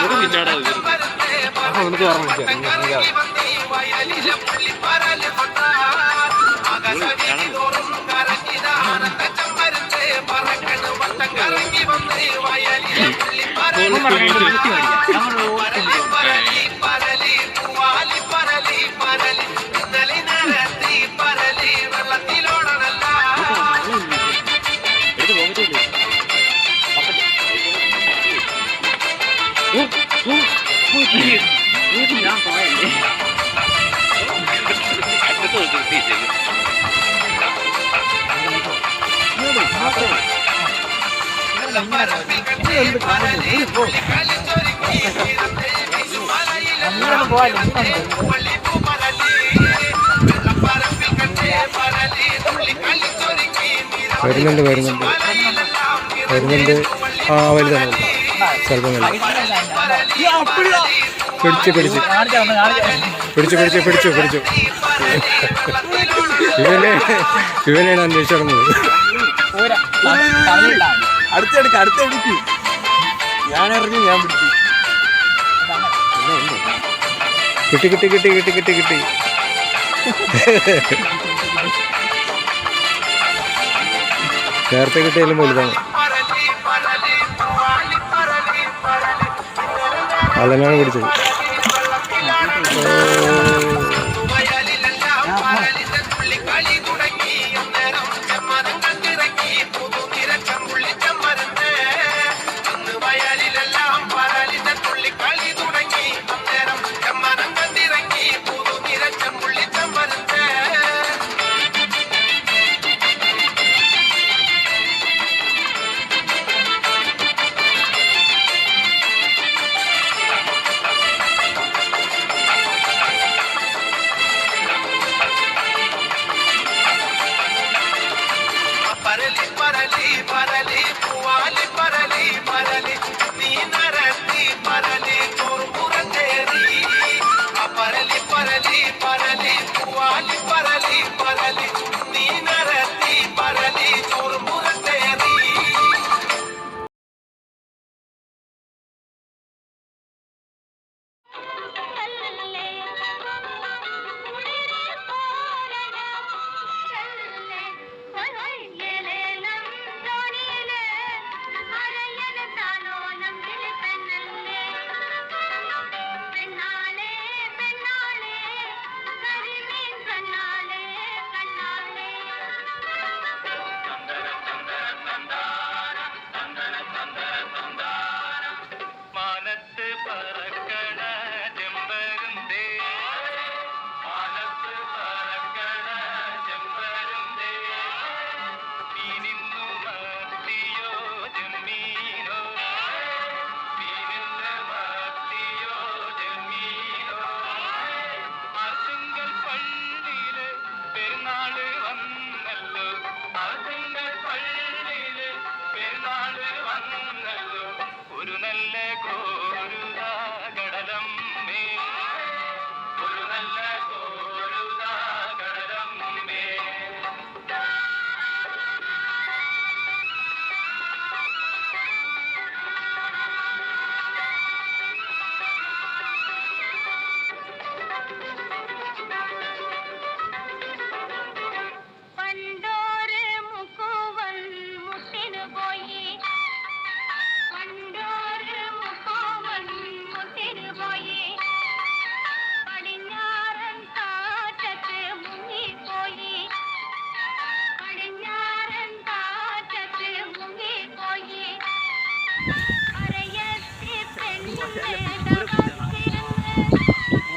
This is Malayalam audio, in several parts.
മണ്ണ പിന്നാടാ ഇത്. അപ്പൊ നിനക്ക് വേറെ വരുന്നുണ്ട് വരുന്നുണ്ട്. വരുന്നുണ്ട്. ആ വലുതാണ് വലുത് പിടിച്ച് പിടിച്ച്. പിടിച്ചു പിടിച്ചു പിടിച്ചു പിടിച്ചു. ഇവനെ ഇവനെയാണ് അന്വേഷിച്ചു അടുത്തെടുക്ക അടുത്തെടുക്ക് ഞാൻ ഇറങ്ങി ഞാൻ പിടിച്ചു. കിട്ടി കിട്ടി കിട്ടി കിട്ടി കിട്ടി കിട്ടി. നേരത്തെ കിട്ടിയാലും വലുതാണ്. അതന്നെയാണ് പിടിച്ചത്?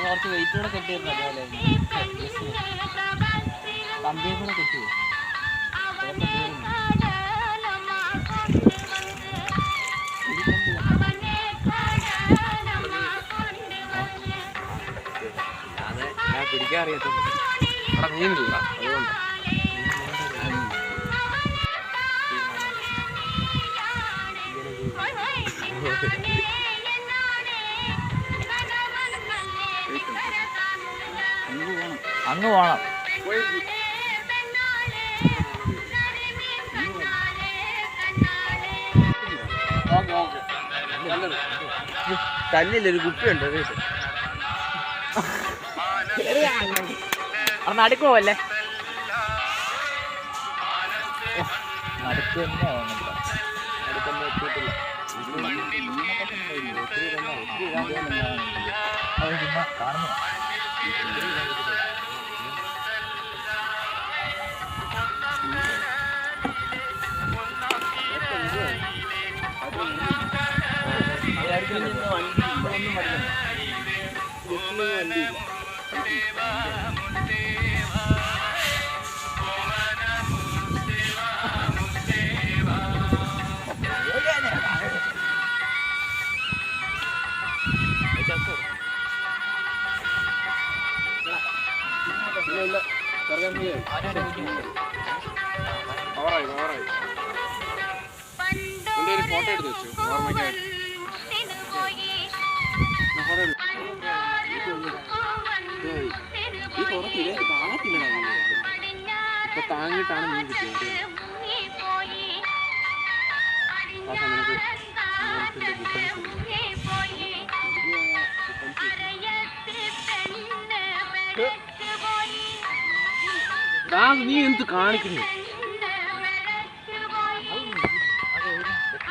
കുറച്ച് വെയിറ്റ് കൂടെ കെട്ടിയിരുന്നല്ലോ അല്ലേ കമ്പിയെ കൂടെ കെട്ടിയോ പിടിക്കാൻ അറിയത്തുള്ളൂ അവിടെ മീനില്ല അങ്ങ് പോണം. കല്ലില്ല ഒരു കുപ്പിയുണ്ട്. അവിടെ നടുക്ക് പോവല്ലേ? കാണുന്നു ഇല്ല ഇല്ല ചെറുക്കൻ പവറായി പവറായി ഒരു ഫോട്ടോ എടുത്ത് വെച്ചു? ഓർമ്മയ്ക്കായി ഈ ഇതേ? താങ്ങത്തില്ല ഇപ്പൊ താങ്ങിയിട്ടാണ് മീൻ കിട്ടിയത്. ആ സമയത്ത് നീ എന്ത് കാണിക്കുന്നു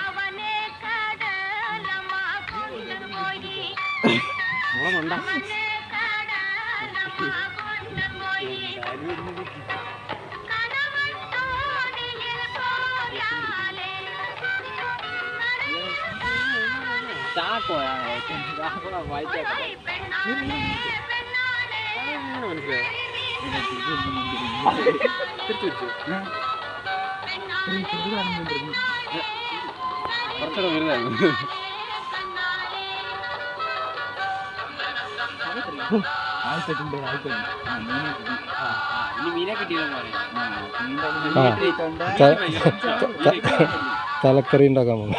അവനെ കടലമാ കൊണ്ടുപോയി മുളമുണ്ടാ അവനെ കടലമാ കൊണ്ടുപോയി കണവൻ തോണിയിൽ പോയാലേ ചാക്കോയാണ് ചാക്കോ വായിച്ചേക്കാം പെണ്ണാലേ പെണ്ണാലേ അങ്ങനെ മനസ്സിലായോ തിരിച്ചു വെച്ചു കുറച്ചുകൂടെ വലുതായിരുന്നു ആയിട്ടുണ്ട് ആയിട്ടുണ്ട് ഇനി മീനെ കിട്ടിയില്ലെന്ന് ത- തലക്കറി ഉണ്ടാക്കാൻ പോകും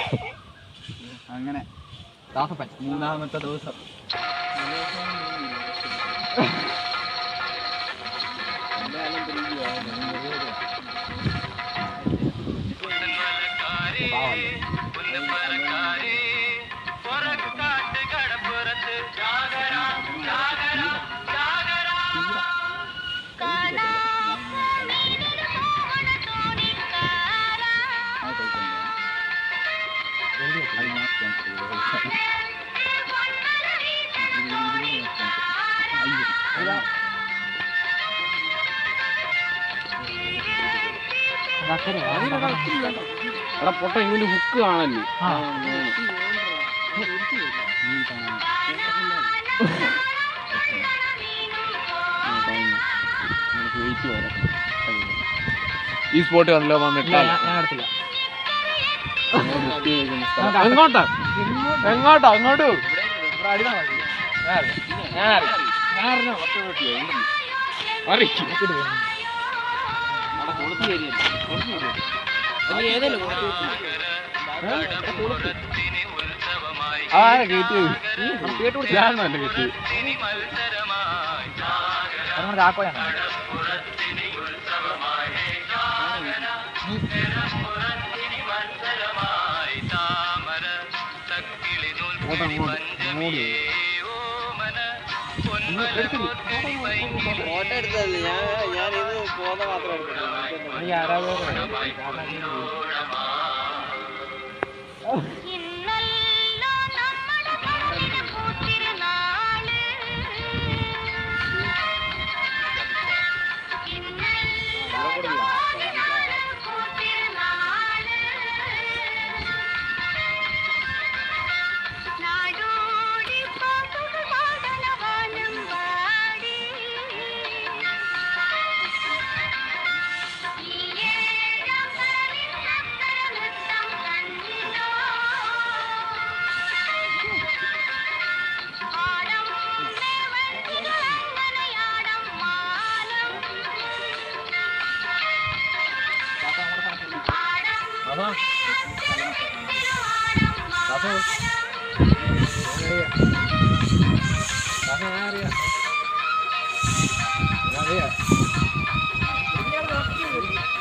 അങ്ങനെ മൂന്നാമത്തെ ദിവസം എടാ പൊട്ട ഇങ്ങനെ ഹുക്ക് കാണല്ലേ ഈ സ്പോട്ട് ഞാൻ എടുത്തില്ല എങ്ങോട്ടാ എങ്ങോട്ടാ അങ്ങോട്ട് കേട്ടു ഞാനല്ല കേട്ടു ഇനി മത്സരമായി ജാഗര അങ്ങനെ ചാക്കോയാണ് പുറത്തിന് ഉത്സവമായി ഫോട്ടോ എടുത്തത് ഞാൻ ഞാൻ ഇത് പോന്ന മാത്രം എടുത്തിട്ടുള്ളൂ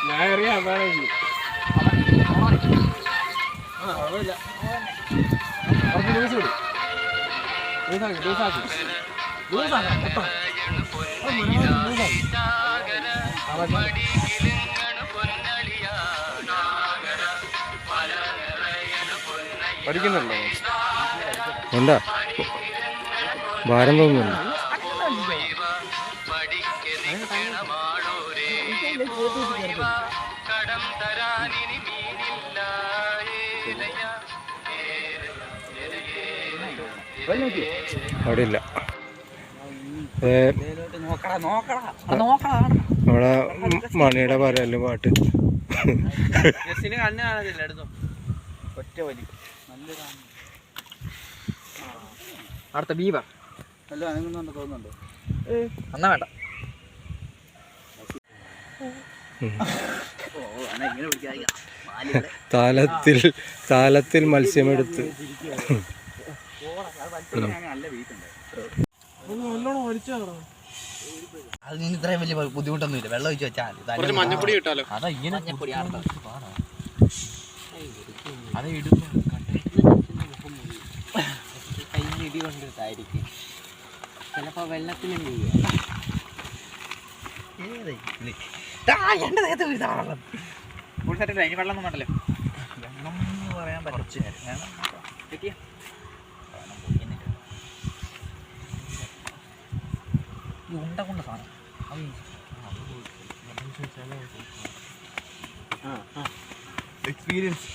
ഞാൻ അറിയാം വേണമെങ്കിൽ ആ കുഴപ്പമില്ല കുറച്ച് ലൂസ് വിടും ലൂസാക്കി ലൂസാക്കി ലൂസാക്കാം മൊത്തം ലൂസാക്കി പഠിക്കുന്നുണ്ടോ? എന്താ ഭാരം തോന്നുന്നുണ്ട് അവിടെ ഇല്ല നമ്മളെ മണിയുടെ പറയല്ലേ പാട്ട്. കണ്ണു എടുത്തോ. ഒറ്റ വലിക്കും അടുത്ത ബീവർ. അല്ല അനങ്ങുന്നുണ്ട് തോന്നുന്നുണ്ട്? എന്നാ വേണ്ട. താലത്തിൽ താലത്തിൽ മത്സ്യമെടുത്ത്. അതിന് ഇത്രയും വലിയ ബുദ്ധിമുട്ടൊന്നുമില്ല. വെള്ളം ഒഴിച്ച് വെച്ചാൽ കുറച്ച് മഞ്ഞപ്പൊടി ഇട്ടാലോ? അതാ ഇങ്ങനെ മഞ്ഞപ്പൊടി അത് ഇടുമ്പോ ഇടി കൊണ്ടിട്ടായിരിക്കും ചിലപ്പോ വെള്ളത്തിലും നേരത്തെ ഫുൾ സെറ്റ് അതിന് വെള്ളം. ഒന്നും വെള്ളം എന്ന് പറയാൻ കുറച്ച് നേരം. കിട്ടിയ. ഈ ഉണ്ട കൊണ്ട് സാധനം. എക്സ്പീരിയൻസ്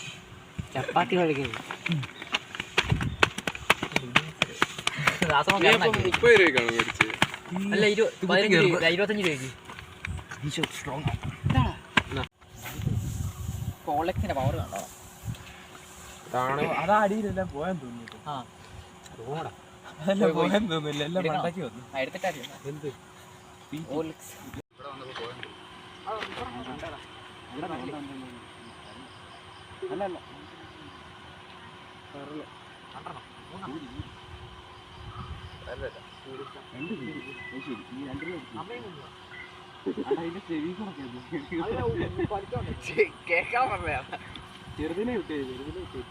ചപ്പാത്തി കഴിക്കുന്നു. മുപ്പത് രൂപയ്ക്കാണ് മേടിച്ചത് അല്ല ഇരുപത്തഞ്ച് രൂപയ്ക്ക്. സ്ട്രോങ് കോളക്സിന്റെ പവർ കണ്ടോ? അതാ അടിയിലെല്ലാം പോയാൻ തോന്നുന്നു ആ. അതല്ല പോയാൻ തോന്നുന്നില്ല എല്ലാം മണ്ടയ്ക്ക് വന്നു. എടുത്തിട്ടായിരുന്നു എന്ത്? ഓലക്സ് കേക്കാൻ പറഞ്ഞ ചെറുതിനെ വിട്ടേ ചെറുതിനെ വിട്ടേ.